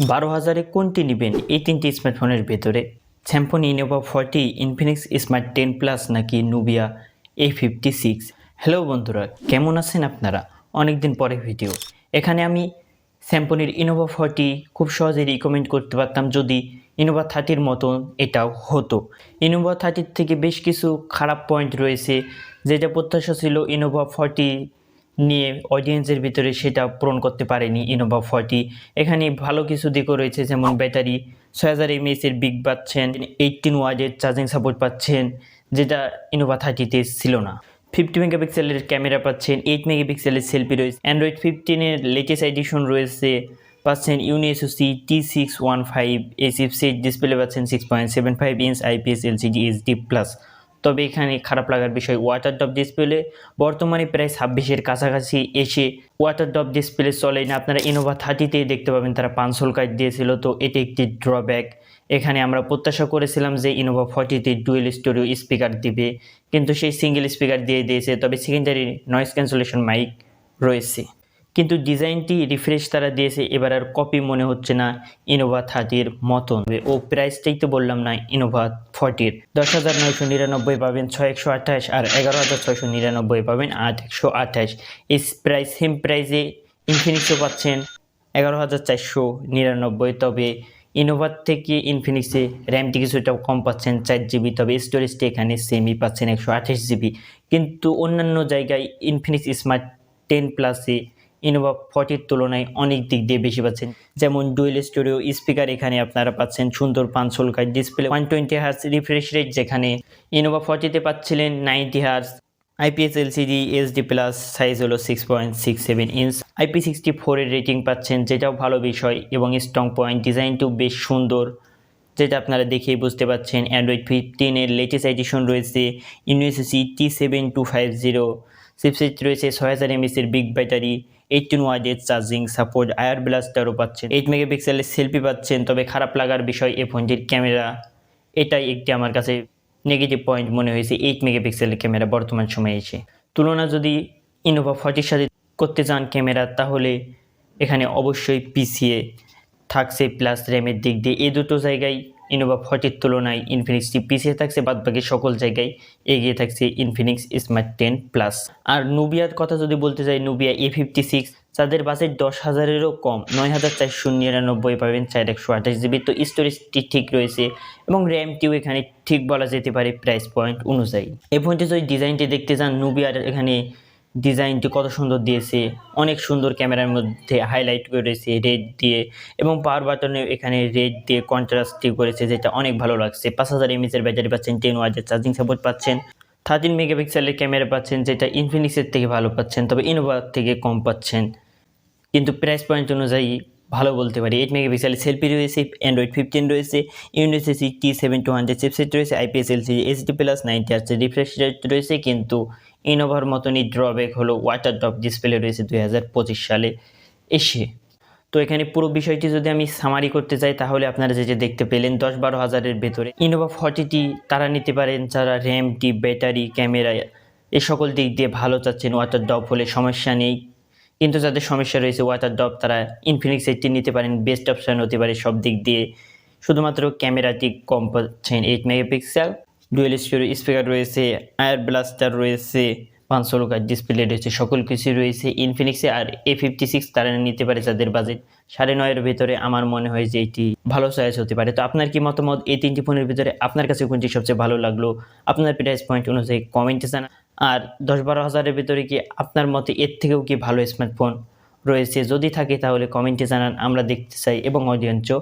বারো হাজারে কোনটি নেবেন? এই তিনটি স্মার্টফোনের ভেতরে। Samsung Innova forty Infinix smart ten plus নাকি Nubia A fifty six hello বন্ধুরা, কেমন আছেন আপনারা? অনেক দিন পরে ভিডিও এখানে আমি স্যামসংয়ের ইনোভা ফর্টি খুব সহজে রিকমেন্ড করতে পারতাম যদি ইনোভা থার্টির মতন এটাও হতো। ইনোভা থার্টির থেকে বেশ কিছু খারাপ পয়েন্ট রয়েছে। যেটা প্রত্যাশা ছিল ইনোভা ফর্টি নিয়ে অডিয়েন্সের ভিতরে সেটা পূরণ করতে পারেনি ইনোভা ফর্টি এখানে ভালো কিছু দিকও রয়েছে, যেমন ব্যাটারি। ছয় হাজার এমএসের বিগ পাচ্ছেন এইটিন ওয়ার্ডের চার্জিং সাপোর্ট পাচ্ছেন, যেটা ইনোভা থার্টিতে ছিল না। ফিফটি মেগাপিক্সেলের ক্যামেরা পাচ্ছেন এইট মেগাপিক্সেলের সেলফি রয়েছে। অ্যান্ড্রয়েড ফিফটিনের লেটেস্ট এডিশন রয়েছে, পাচ্ছেন UNISOC T six one five এই চিপসেট ডিসপ্লে পাচ্ছেন six point seven five inch IPS LCD HD plus তবে এখানে খারাপ লাগার বিষয় ওয়াটার ডপ ডিসপ্লে বর্তমানে প্রায় ছাব্বিশের কাছাকাছি এসে ওয়াটার ডপ ডিসপ্লে চলে না। আপনারা ইনোভা থার্টিতে দেখতে পাবেন, তারা পাঁচশোল কার্ড দিয়েছিল। তো এটি একটি ড্রব্যাক এখানে আমরা প্রত্যাশা করেছিলাম যে ইনোভা ফর্টিতে ডুয়েল স্টোরিও স্পিকার দিবে, কিন্তু সেই সিঙ্গেল স্পিকার দিয়ে দিয়েছে। তবে সেকেন্ডারি নয়েজ ক্যান্সেলেশন মাইক রয়েছে। কিন্তু ডিজাইনটি রিফ্রেশ তারা দিয়েছে, এবার আর কপি মনে হচ্ছে না ইনোভা থার্টির মতন। ও প্রাইসটাই তো বললাম না ইনোভা ফর্টির দশ হাজার নয়শো নিরানব্বই পাবেন ছয় একশো আঠাশ আর এগারো হাজার ছয়শো নিরানব্বই পাবেন আট একশো আঠাশ এই প্রাইস সেম প্রাইসে ইনফিনিক্সও পাচ্ছেন এগারো হাজার চারশো নিরানব্বই। তবে ইনোভার থেকে ইনফিনিক্সে র্যামটি কিছুটা কম পাচ্ছেন, চার জিবি। তবে স্টোরেজটি এখানে সেমই পাচ্ছেন একশো আঠাশ জিবি। কিন্তু অন্যান্য জায়গায় ইনফিনিক্স স্মার্ট টেন প্লাসে ইনোভা ফর্টির তুলনায় অনেক দিক দিয়ে বেশি পাচ্ছেন। যেমন ডুয়েল স্টোরিও স্পিকার এখানে আপনারা পাচ্ছেন সুন্দর পাঁচশোল কাজ display one twenty hertz refresh rate যেখানে ইনোভা ফর্টিতে পাচ্ছিলেন ninety hertz IPS LCD HD plus size হলো six point six seven inch IP sixty ফোরের রেটিং পাচ্ছেন, যেটাও ভালো বিষয় এবং স্ট্রং পয়েন্ট ডিজাইনটিও বেশ সুন্দর। যেটা আপনারা দেখেই বুঝতে পারছেন অ্যান্ড্রয়েড ফিফটিনের লেটেস্ট এডিশন রয়েছে UNISOC T seven two five zero chipset রয়েছে ছয় হাজার এমএসের বিগ ব্যাটারি এইটিন ওয়ার্ডের চার্জিং সাপোর্ট আয়ার ব্লাস্টারও পাচ্ছেন। এইট মেগাপিক্সেলের সেলফি পাচ্ছেন, তবে খারাপ লাগার বিষয় এই ফোনটির ক্যামেরা। এটাই একটি আমার কাছে নেগেটিভ পয়েন্ট মনে হয়েছে এইট মেগাপিক্সেলের ক্যামেরা বর্তমান সময়ে এসে। তুলনা যদি ইনোভা ফর্টির সাথে করতে চান ক্যামেরা, তাহলে এখানে অবশ্যই পিছিয়ে থাকছে প্লাস র্যামের দিক দিয়ে। এই দুটো জায়গায় ইনোভা ফর্টির তুলনায় ইনফিনিক্সটি পিছিয়ে থাকছে বাদ বাকি সকল জায়গায় এগিয়ে থাকছে ইনফিনিক্স স্মার্ট টেন প্লাস আর নুবিয়ার কথা যদি বলতে চাই নুবিয়া এ ফিফটি সিক্স যাদের বাজেট দশ হাজারেরও কম, নয় হাজার চারশো নিরানব্বই পাবেন, চার একশো আঠাশ জিবি। তো স্টোরেজটি ঠিক রয়েছে এবং র্যামটিও এখানে ঠিক বলা যেতে পারে প্রাইস পয়েন্ট অনুযায়ী। এই ফোনটি যদি ডিজাইনটি দেখতে চান নুবিয়ার এখানে ডিজাইনটি কত সুন্দর দিয়েছে, অনেক সুন্দর ক্যামেরার মধ্যে হাইলাইট করেছে রেড দিয়ে এবং পাওয়ার বাটনে এখানে রেড দিয়ে কন্ট্রাস্টটি করেছে, যেটা অনেক ভালো লাগছে। পাঁচ হাজার এমএসের ব্যাটারি পাচ্ছেন টেন ওয়াজের চার্জিং সাপোর্ট পাচ্ছেন। থার্টিন মেগাপিক্সেলের ক্যামেরা পাচ্ছেন, যেটা ইনফিনিক্সের থেকে ভালো পাচ্ছেন, তবে ইনোভার থেকে কম পাচ্ছেন। কিন্তু প্রাইস পয়েন্ট অনুযায়ী ভালো বলতে পারি এইট মেগাপিক্সেলের সেলফি রয়েছে অ্যান্ড্রয়েড ফিফটিন রয়েছে UNISOC T seven two hundred chipset রয়েছে IPS LC HD plus ninety আর্টসের রিফ্রেশ রেট রয়েছে, কিন্তু ইনোভার মতনই ড্রব্যাক হলো ওয়াটার ড্রপ ডিসপ্লে রয়েছে দুই হাজার পঁচিশ সালে এসে। তো এখানে পুরো বিষয়টি যদি আমি সামারি করতে চাই, তাহলে আপনারা যে যে দেখতে পেলেন, দশ বারো হাজারের ভেতরে ইনোভা ফর্টিটি তারা নিতে পারেন, যারা র্যামটি ব্যাটারি ক্যামেরা এ সকল দিক দিয়ে ভালো চাচ্ছেন ওয়াটার ড্রপ হলে সমস্যা নেই। কিন্তু যাদের সমস্যা রয়েছে ওয়াটার ড্রপ তারা ইনফিনিক্স এইটটি নিতে পারেন বেস্ট অপশান হতে পারে সব দিক দিয়ে। শুধুমাত্র ক্যামেরাটি কম পাচ্ছেন eight megapixel dual stereo speaker রয়েছে আয়ার ব্লাস্টার রয়েছে পাঁচশো লোকার ডিসপ্লে রয়েছে, সকল কিছু রয়েছে। ইনফিনিক্সে আর এ ফিফটি সিক্স তারা নিতে পারে যাদের বাজেট সাড়ে নয়ের ভিতরে। আমার মনে হয় যে এটি ভালো চয়েস হতে পারে। তো আপনার কি মতামত? এই তিনটি ফোনের ভিতরে আপনার কাছে কোনটি সবচেয়ে ভালো লাগল? আপনার প্রাইস পয়েন্ট অনুযায়ী কমেন্টে জানান। আর দশ বারো হাজারের ভিতরে কি আপনার মতে এর থেকেও কি ভালো স্মার্টফোন রয়েছে? যদি থাকে তাহলে কমেন্টে জানান। আমরা দেখতে চাই এবং অডিয়েন্সও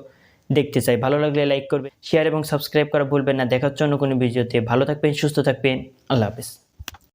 দেখতে চাই। ভালো লাগলে লাইক করবে শেয়ার এবং সাবস্ক্রাইব করা ভুলবেন না। দেখার জন্য কোনো ভিডিওতে ভালো থাকবেন, সুস্থ থাকবেন। আল্লাহ হাফিজ।